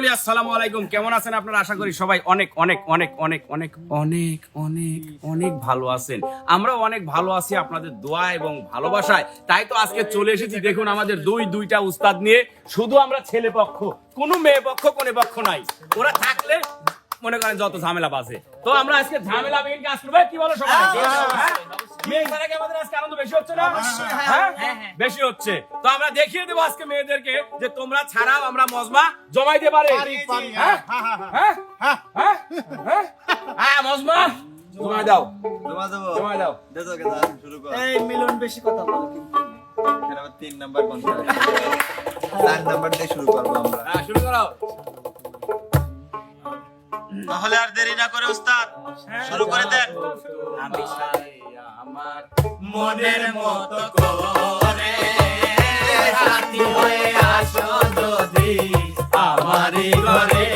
আসসালামু আলাইকুম। কেমন আছেন আপনারা? আশা করি সবাই অনেক অনেক অনেক অনেক অনেক অনেক অনেক অনেক ভালো আছেন। আমরা অনেক ভালো আছি আপনাদের দোয়া এবং ভালোবাসায়। তাই তো আজকে চলে এসেছি, দেখুন আমাদের দুই, দুইটা উস্তাদ নিয়ে। শুধু আমরা ছেলে পক্ষ, কোনো মেয়ে পক্ষ, কোনো পক্ষ নাই। ওরা থাকলে মনে করেন যত ঝামেলা বাজে। তো আমরা আজকে ঝামেলা বিহীন কাজ করব। কি বলো সবাই? হ্যাঁ? কি আমাদের আজকে আনন্দ বেশি হচ্ছে না? হ্যাঁ? বেশি হচ্ছে। তো আমরা দেখিয়ে দেবো আজকে মেয়েদেরকে যে তোমরা ছাড়াও আমরা মজমা জমাইতে পারে। হ্যাঁ? হ্যাঁ, হ্যাঁ, হ্যাঁ? হ্যাঁ? হ্যাঁ? হ্যাঁ, মজমা? জমাই দাও। জমা দেবো। দাও। দে তো শুরু কর। এই মিলন বেশি কথা বলে কিন্তু। তিন নাম্বার কোনটা চার নাম্বার দিয়ে শুরু করব আমরা। হ্যাঁ, শুরু করো। তাহলে আর দেরি না করে, উস্তাদ। শুরু করে দেন আমি আমার মনের মতো করে, হাতি হয়ে আসো যদি আমারই ঘরে।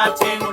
Latin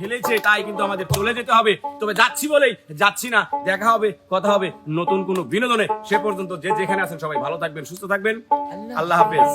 ফেলেছে তাই কিন্তু আমাদের চলে যেতে হবে। তবে যাচ্ছি বলেই যাচ্ছি না দেখা হবে কথা হবে। নতুন কোনো বিনোদনে সে পর্যন্ত যে যেখানে আছেন সবাই ভালো থাকবেন সুস্থ থাকবেন। আল্লাহ হাফেজ।